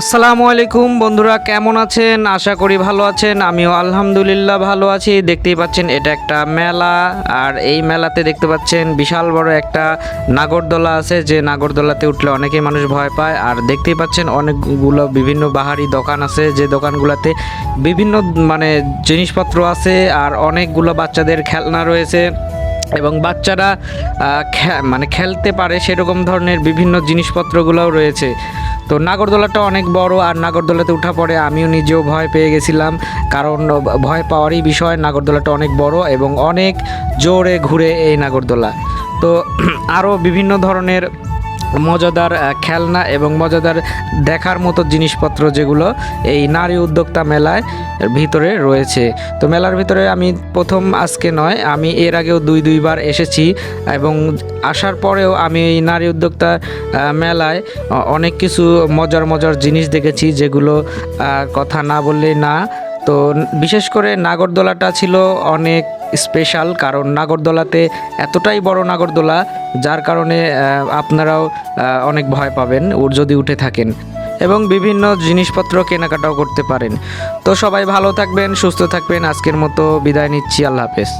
আসসালামু আলাইকুম বন্ধুরা, কেমন আছেন? আশা করি ভালো আছেন। আমিও আলহামদুলিল্লাহ ভালো আছি। দেখতেই পাচ্ছেন এটা একটা মেলা, আর এই মেলাতে দেখতে পাচ্ছেন বিশাল বড় একটা নাগরদোলা আছে, যে নাগরদোলাতে উঠলে অনেকেই মানুষ ভয় পায়। আর দেখতেই পাচ্ছেন অনেকগুলো বিভিন্ন বাহারি দোকান আছে, যে দোকানগুলোতে বিভিন্ন মানে জিনিসপত্র আছে, আর অনেকগুলো বাচ্চাদের খেলনা রয়েছে। এবং বাচ্চারা মানে খেলতে পারে সেরকম ধরনের বিভিন্ন জিনিসপত্রগুলোও রয়েছে। তো নাগরদোলাটা অনেক বড় আর নাগরদোলাতে উঠা পরে আমিও নিজেও ভয় পেয়ে গেছিলাম। কারণ ভয় পাওয়ারই বিষয় নাগরদোলাটা অনেক বড় এবং অনেক জোরে ঘুরে এই নাগরদোলা। তো আরও বিভিন্ন ধরনের মজাদার খেলনা এবং মজাদার দেখার মতো জিনিসপত্র যেগুলো এই নারী উদ্যোক্তা মেলায় ভিতরে রয়েছে। তো মেলার ভিতরে আমি প্রথম আজকে নয়, আমি এর আগেও দুই, দুইবার এসেছি এবং আসার পরেও আমি এই নারী উদ্যোক্তা মেলায় অনেক কিছু মজার মজার জিনিস দেখেছি যেগুলো কথা না বললে না তো বিশেষ করে নাগরদোলাটা ছিল অনেক স্পেশাল কারণ নাগরদোলাতে এতটাই বড় নাগরদোলা, যার কারণে আপনারাও অনেক ভয় পাবেন, ওর যদি উঠে থাকেন। এবং বিভিন্ন জিনিসপত্র কেনাকাটাও করতে পারেন। তো সবাই ভালো থাকবেন, সুস্থ থাকবেন, আজকের মতো বিদায় নিচ্ছি, আল্লাহ হাফেজ।